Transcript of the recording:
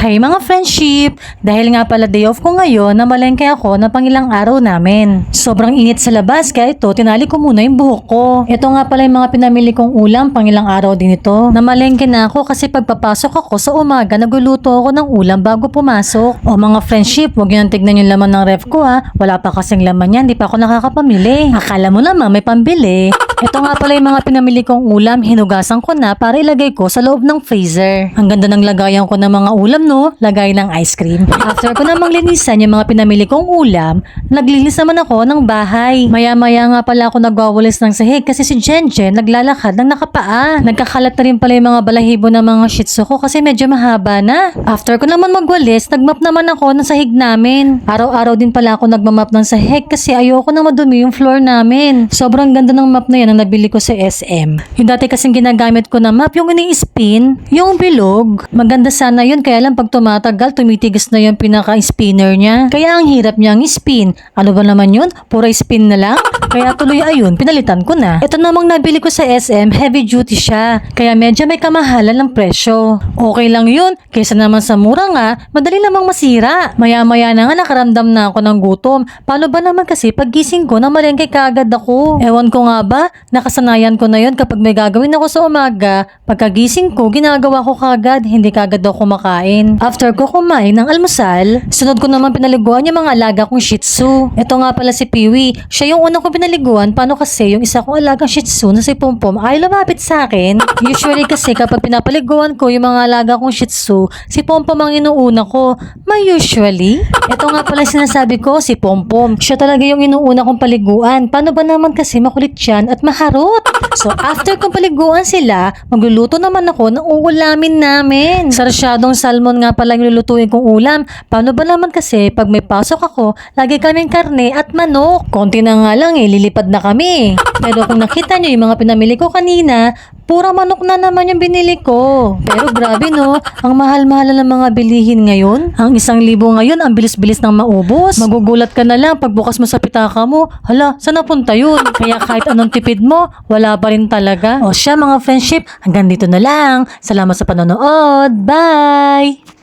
Hi mga friendship! Dahil nga pala day off ko ngayon, namalengke ako na pangilang araw namin. Sobrang init sa labas kaya ito, tinali ko muna yung buhok ko. Ito nga pala yung mga pinamili kong ulam, pangilang araw din ito. Namalengke na ako kasi pagpapasok ako sa umaga, naguluto ako ng ulam bago pumasok. O mga friendship, huwag yun ang tignan yung laman ng ref ko ha. Wala pa kasing laman yan, di pa ako nakakapamili. Akala mo naman may pambili. Ito nga pala yung mga pinamili kong ulam, hinugasan ko na para ilagay ko sa loob ng freezer. Ang ganda ng lagayan ko ng mga ulam no, lagay ng ice cream. After ko namang linisan yung mga pinamili kong ulam, naglinis naman ako ng bahay. Maya-maya nga pala ako nagwawalis ng sahig kasi si Jenjen naglalakad ng nakapaa. Nagkakalat na rin pala yung mga balahibo ng mga shih ko kasi medyo mahaba na. After ko naman magwalis, nagmap naman ako ng sahig namin. Araw-araw din pala ako nagmamap ng sahig kasi ayoko na madumi yung floor namin. Sobrang ganda ng map na yan na nabili ko sa SM. Yung dati kasing ginagamit ko na map, yung ini-spin, yung bilog. Maganda sana yun, kaya lang pag tumatagal, tumitigas na yung pinaka-spinner niya. Kaya ang hirap niyang spin. Ano ba naman yun? Pura spin na lang? Kaya tuloy ayun, pinalitan ko na. Ito namang nabili ko sa SM, heavy duty siya. Kaya medyo may kamahalan ng presyo. Okay lang yun, kaysa naman sa mura nga, madali namang masira. Maya-maya na nga nakaramdam na ako ng gutom. Paano ba naman kasi paggising ko na malengke kaagad ako? Ewan ko nga ba, nakasanayan ko na yun kapag may gagawin ako sa umaga, pagkagising ko, ginagawa ko kagad, hindi kagad ako kumakain. After ko kumain ng almusal, sunod ko naman pinaliguan yung mga alaga kong shih tzu. Ito nga pala si Piwi. Siya yung una ko pinaliguan, paano kasi yung isa kong alagang shih tzu na si Pompom ay lumapit sa akin. Usually kasi kapag pinapaliguan ko yung mga alaga kong shih tzu, si Pompom ang inuuna ko. May usually? Ito nga pala sinasabi ko, si Pompom. Siya talaga yung inuuna kong paliguan. Paano ba naman kasi makulit yan at maharot? So after kong paliguan sila, magluluto naman ako ng uulamin namin. Sarsyadong salmon nga pala yung lulutuin kong ulam. Paano ba naman kasi pag may pasok ako, lagi kaming karne at manok. Konti na nga lang eh, lilipad na kami. Pero kung nakita nyo yung mga pinamili ko kanina, pura manok na naman yung binili ko. Pero grabe no, ang mahal-mahal ng mga bilihin ngayon. Ang isang libo ngayon, ang bilis-bilis ng maubos. Magugulat ka na lang pagbukas mo sa pitaka mo, hala, saan napunta yun? Kaya kahit anong tipid mo, wala pa rin talaga. O siya mga friendship, hanggang dito na lang. Salamat sa panonood. Bye!